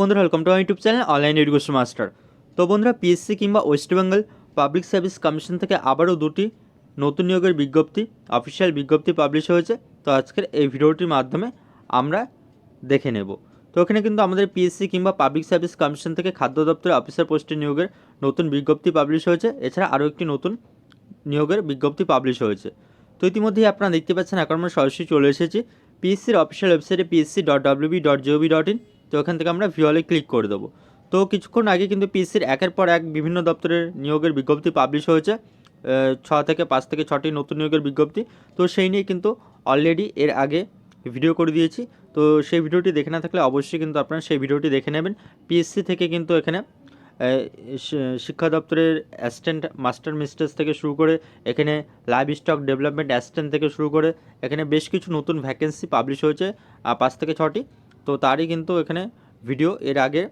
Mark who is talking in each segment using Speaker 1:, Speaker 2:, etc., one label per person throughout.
Speaker 1: বন্ধুরা welcome to YouTube channel online education master তো বন্ধুরা পিএসসি কিংবা West Bengal public service commission থেকে আবারও দুটি নতুন নিয়োগের বিজ্ঞপ্তি অফিসিয়াল বিজ্ঞপ্তি পাবলিশ হয়েছে। তো আজকের এই ভিডিওটির মাধ্যমে আমরা দেখে নেব। তো এখানে কিন্তু আমাদের পিএসসি কিংবা পাবলিক সার্ভিস কমিশন থেকে খাদ্য দপ্তরের অফিসার পোস্টে নিয়োগের নতুন বিজ্ঞপ্তি পাবলিশ হয়েছে। এছাড়া আরও একটি নতুন নিয়োগের বিজ্ঞপ্তি পাবলিশ হয়েছে। তো ইতিমধ্যেই আপনারা দেখতে পাচ্ছেন, এখন আমরা সরাসরি চলে এসেছি। পিএসসির অফিসিয়াল ওয়েবসাইটে PSC dot WB dot gov dot in তো এখান থেকে আমরা ভিওয়ালে ক্লিক করে দেবো। তো কিছুক্ষণ আগে কিন্তু পিএসসির একের পর এক বিভিন্ন দপ্তরের নিয়োগের বিজ্ঞপ্তি পাবলিশ হয়েছে ছ থেকে পাঁচ থেকে ছটি নতুন নিয়োগের বিজ্ঞপ্তি। তো সেই নিয়ে কিন্তু অলরেডি এর আগে ভিডিও করে দিয়েছি। তো সেই ভিডিওটি দেখে না থাকলে অবশ্যই কিন্তু আপনারা সেই ভিডিওটি দেখে নেবেন। পিএসসি থেকে কিন্তু এখানে শিক্ষা দপ্তরের অ্যাসিস্ট্যান্ট মাস্টার মিস্ট্রেস থেকে শুরু করে এখানে লাইভ স্টক ডেভেলপমেন্ট অ্যাসিস্ট্যান্ট থেকে শুরু করে এখানে বেশ কিছু নতুন ভ্যাকেন্সি পাবলিশ হয়েছে পাঁচ থেকে ছটি। তো তারই কিন্তু এখানে ভিডিও এর আগে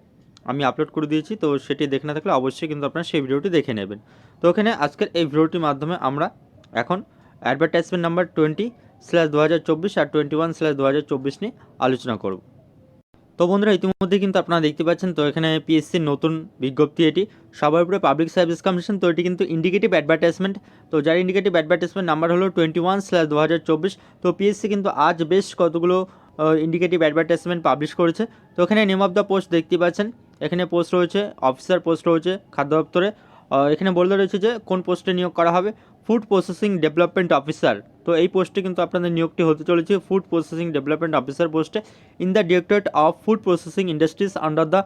Speaker 1: আমি আপলোড করে দিয়েছি, তো সেটি দেখে না থাকলে অবশ্যই কিন্তু আপনারা সেই ভিডিওটি দেখে নেবেন। তো এখানে আজকের এই ভিডিওটির মাধ্যমে আমরা এখন অ্যাডভার্টাইজমেন্ট নাম্বার টোয়েন্টি স্ল্যাশ দু হাজার চব্বিশ আর টোয়েন্টি ওয়ান স্ল্যাশ দু হাজার চব্বিশ নিয়ে আলোচনা করব। তো বন্ধুরা, ইতিমধ্যে কিন্তু আপনারা দেখতে পাচ্ছেন, তো এখানে পিএসসির নতুন বিজ্ঞপ্তি এটি। সবার উপরে পাবলিক সার্ভিস কমিশন তো এটি কিন্তু ইন্ডিকেটিভ অ্যাডভার্টাইজমেন্ট তো যার ইন্ডিকেটিভ অ্যাডভার্টাইজমেন্ট নাম্বার হলো টোয়েন্টি ওয়ান স্ল্যাশ দু হাজার চব্বিশ তো পিএসসি কিন্তু আজ বেশ কতগুলো ইন্ডিকেটিভ অ্যাডভার্টাইজমেন্ট পাবলিশ করেছে। তো এখানে নেম অফ দ্য পোস্ট দেখতে পাচ্ছেন। এখানে পোস্ট রয়েছে অফিসার পোস্ট রয়েছে, খাদ্য দপ্তরে। এখানে বলতে রয়েছে যে কোন পোস্টে নিয়োগ করা হবে? ফুড প্রসেসিং ডেভেলপমেন্ট অফিসার তো এই পোস্টে কিন্তু আপনাদের নিয়োগটি হতে চলেছে ফুড প্রসেসিং ডেভেলপমেন্ট অফিসার পোস্টে in the directorate of food processing industries under the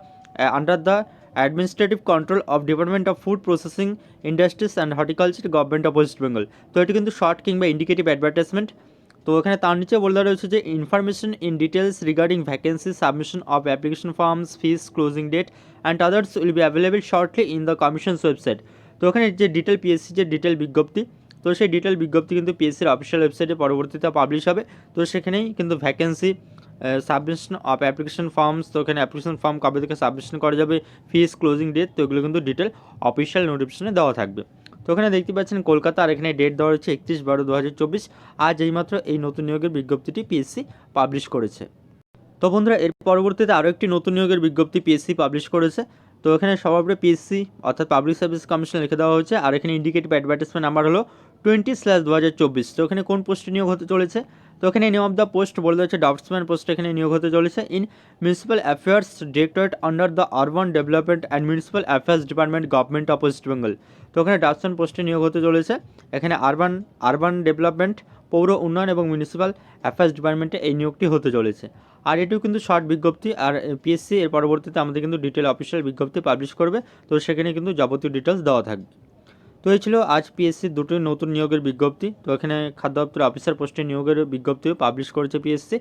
Speaker 1: under the administrative control of department of food processing industries and horticulture government of West Bengal তো এটি কিন্তু শর্ট কিংবা ইন্ডিকেটিভ অ্যাডভার্টাইজমেন্ট তো এখানে তার নিচে বলে দেওয়া রয়েছে যে information in details regarding vacancy submission of application forms fees closing date and others will be available shortly in the commission's website তো এখানে যে ডিটেল পিএসসি যে ডিটেল বিজ্ঞপ্তি, তো সেই ডিটেল বিজ্ঞপ্তি কিন্তু পিএসসির অফিসিয়াল ওয়েবসাইটে পরবর্তীতে পাবলিশ হবে। তো সেখানেই কিন্তু vacancy submission of application forms তো এখানে অ্যাপ্লিকেশন ফর্ম কবে থেকে সাবমিশন করা যাবে ফিস ক্লোজিং ডেট তো এগুলো কিন্তু ডিটেল অফিসিয়াল নোটিফিকেশনে দেওয়া থাকবে। তো এখানে দেখতে পাচ্ছেন কলকাতা, আর এখানে ডেট দেওয়া রয়েছে একত্রিশ বারো দু আজ এইমাত্র এই নতুন নিয়োগের বিজ্ঞপ্তিটি পিএসসি পাবলিশ করেছে। তো বন্ধুরা, এর পরবর্তীতে আরও একটি নতুন নিয়োগের বিজ্ঞপ্তি পিএসসি পাবলিশ করেছে। তো এখানে সবার পিএসসি অর্থাৎ পাবলিক সার্ভিস কমিশন লিখে দেওয়া হয়েছে। আর এখানে ইন্ডিকেটিভ অ্যাডভার্টাইজমেন্ট নাম্বার হলো টোয়েন্টি স্ল্যাশ দু হাজার চব্বিশ তো এখানে কোন পোস্টে নিয়োগ হতে চলেছে? তো এখানে নেম অফ দ্য পোস্ট বলে দেওয়া হচ্ছে পোস্ট এখানে নিয়োগ হতে চলেছে। In municipal affairs directorate under the urban development and municipal affairs department government of West Bengal তো এখানে ড্রাফটসম্যান পোস্টে নিয়োগ হতে চলেছে। এখানে আরবান আরবান ডেভেলপমেন্ট পৌর উন্নয়ন এবং মিউনিসিপ্যাল অ্যাফেয়ার্স ডিপার্টমেন্টে এই নিয়োগটি হতে চলেছে। আর এটিও কিন্তু শর্ট বিজ্ঞপ্তি, আর পিএসসি এর পরবর্তীতে আমাদের কিন্তু ডিটেল অফিসিয়াল বিজ্ঞপ্তি পাবলিশ করবে। তো সেখানে কিন্তু যাবতীয় ডিটেলস দেওয়া থাকবে। তো এই ছিল আজ পিএসসির দুটো নতুন নিয়োগের বিজ্ঞপ্তি। তো এখানে খাদ্য দপ্তর অফিসার পোস্টে নিয়োগের বিজ্ঞপ্তিও পাবলিশ করেছে পিএসসি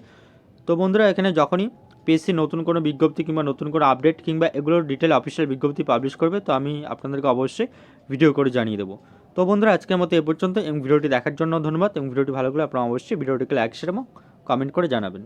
Speaker 1: তো বন্ধুরা, এখানে যখনই পিএসসি নতুন কোনো বিজ্ঞপ্তি কিংবা নতুন কোনো আপডেট কিংবা এগুলোর ডিটেল অফিসিয়াল বিজ্ঞপ্তি পাবলিশ করবে, তো আমি আপনাদেরকে অবশ্যই ভিডিও করে জানিয়ে দেবো। তো বন্ধুরা, আজকের মতো এ পর্যন্ত এবং ভিডিওটি দেখার জন্য ধন্যবাদ, এবং ভিডিওটি ভালো লাগলে আপনারা অবশ্যই ভিডিওটিকে লাইক শেয়ার এবং কমেন্ট করে জানাবেন।